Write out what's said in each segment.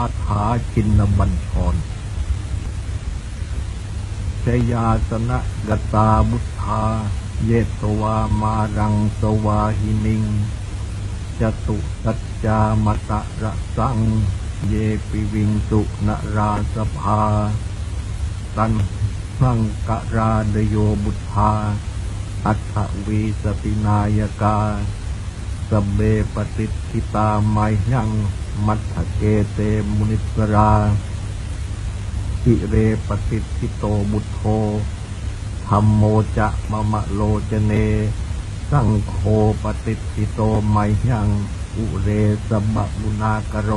อาถาชินบัญชรชยาสนะกตาบุทธา เยตวามารังสวาหินิงจตุตัจจามตะระสัง เยปิวิงสุนราสภา ตันสังกราดโยบุทธา อัฏฐวีสตินายกา สเบปฏิทิตาไมยัง มัทเกเตมุนิสราอิเรปฏิทิโตบุตโธธรรมโมจะมะมะโลจเน สังโฆปฏิทิโตไมยังอุเรสบะบุนากโร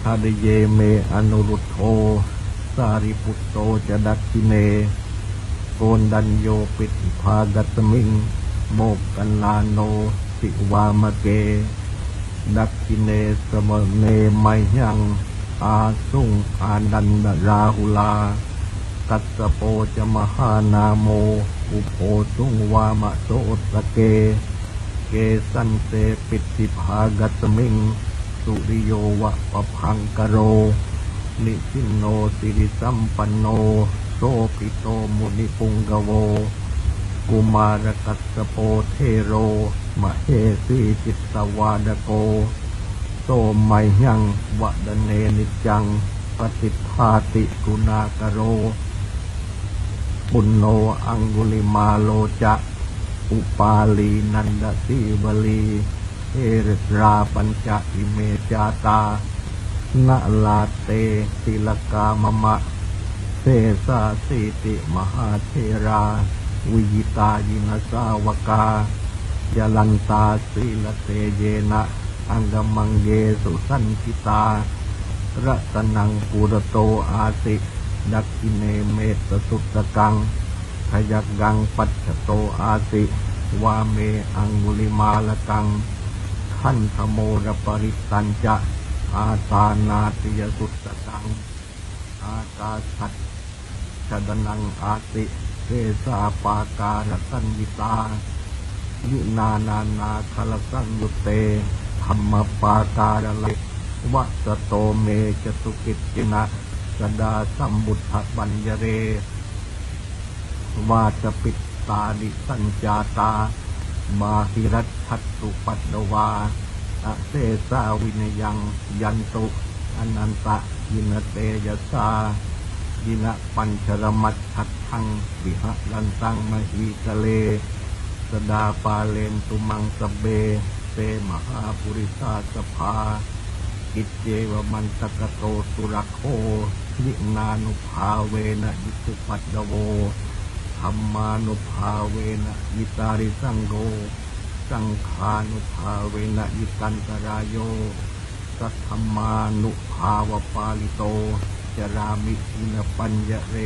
ทาดเยเมอนุรุตโธสาริปุตโตจะดักขิเน โกนดันโยปิภากัตมิง โมกกันลาโนสิวามะเก ดักขิเนสมเนไมยัง อาสุงอาดันดราหุลา กัสโปจมหานาโม อุโพสุงวามะโสตะเก เกสันเตปิติภากัตมิง สุริโยวะปะพังกโร นิสินโนสิริสัมปันโนโสปิโตมุนิปุงกโว กุมารกัสโปเทโร มเหสีจิตตวาดโกโสไมยังวะดเนนิจจัง ปฏิภาติกุณากโร ปุณโนอังกุลิมาโลจะ อุปาลีนันดสีวลีเอริราปัญจอิเมจาตานาลาเตติลกามะมะเสสาสีติมหาเทรา วิยิตายินสาวกา ยลันตาสีลเตเยนะอังกมังเยสุสันทิตารัตนังปุรโตอาสิดักกิเนเมตสุตตะกังขยักกังปัจโตอาสิวาเมอังุลิมาลกังขันธโมรปริตันจะอาตานาติยสุตตะกัง อากาสัตชดนังอาติเทสาปาการสัญญิตา ยุนานานาคลสังยุเตธรรมปาการะเลวัสโตเมจตุกิจจินะสดาสัมบุทธบัญญเร วาจปิตตาดิสัญจาตา มาหิรัชชัตตุปัตตวาอเซสาวินยังยันตุอนันตะยินเตยสายินะปัญชรมัตชัดทังวิหะลันตังมหีทะเล สดาปาเลนตุมังสเบ เตมหาปุริสาสภากิจเจวมันตกโตสุรโควินานุภาเวนะยิสุปัตโวธรรมานุภาเวนะยิตาริสังโฆสังขานุภาเวนะยิตันตรายโยสัทธรรมานุภาวปาลิโต จรามิทินปัญญเร